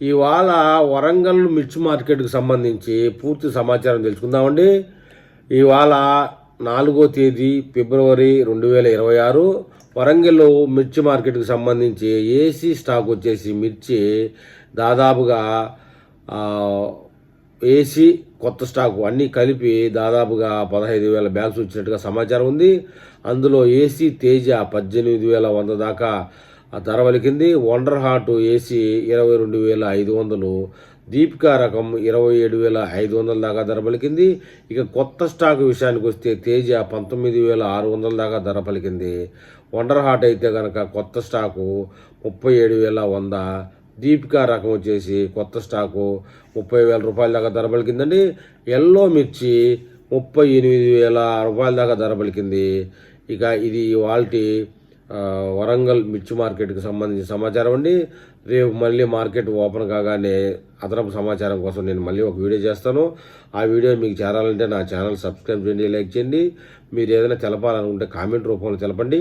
ఇవాళ వరంగల్ మిర్చి మార్కెట్కి సంబంధించి పూర్తి సమాచారం తెలుసుకుందామండి. ఇవాళ నాలుగో తేదీ ఫిబ్రవరి రెండు వేల ఇరవై ఆరు వరంగల్లో మిర్చి మార్కెట్కి సంబంధించి ఏసీ స్టాక్ వచ్చేసి మిర్చి దాదాపుగా ఏసీ కొత్త స్టాకు అన్నీ కలిపి దాదాపుగా పదహైదు వేల బ్యాగ్స్ వచ్చినట్టుగా సమాచారం ఉంది. అందులో ఏసీ తేజ పద్దెనిమిది వేల వంద దాకా ఆ ధర పలికింది వండర్ హార్ట్ ఏసీ ఇరవై రెండు వేల ఐదు వందలు. దీపికా రకం ఇరవై ఏడు వేల ఐదు వందల దాకా ధర పలికింది. ఇక కొత్త స్టాక్ విషయానికి వస్తే తేజ పంతొమ్మిది వేల ఆరు వందల దాకా ధర పలికింది. వండర్ హార్ట్ అయితే కనుక కొత్త స్టాకు ముప్పై ఏడు వేల వంద. దీపికా రకం వచ్చేసి కొత్త స్టాకు ముప్పై వేల రూపాయల దాకా ధర పలికిందండి. ఎల్లో మిర్చి ముప్పై ఎనిమిది వేల రూపాయల దాకా ధర పలికింది. ఇక ఇది వాల్టి వరంగల్ మిర్చి మార్కెట్కి సంబంధించిన సమాచారం అండి. రేపు మళ్ళీ మార్కెట్ ఓపెన్ కాగానే అదనపు సమాచారం కోసం నేను మళ్ళీ ఒక వీడియో చేస్తాను. ఆ వీడియో మీకు చేరాలంటే నా ఛానల్ సబ్స్క్రైబ్ చేయండి లైక్ చేయండి. మీరు ఏదైనా తెలపాలనుకుంటే కామెంట్ రూపంలో తెలపండి.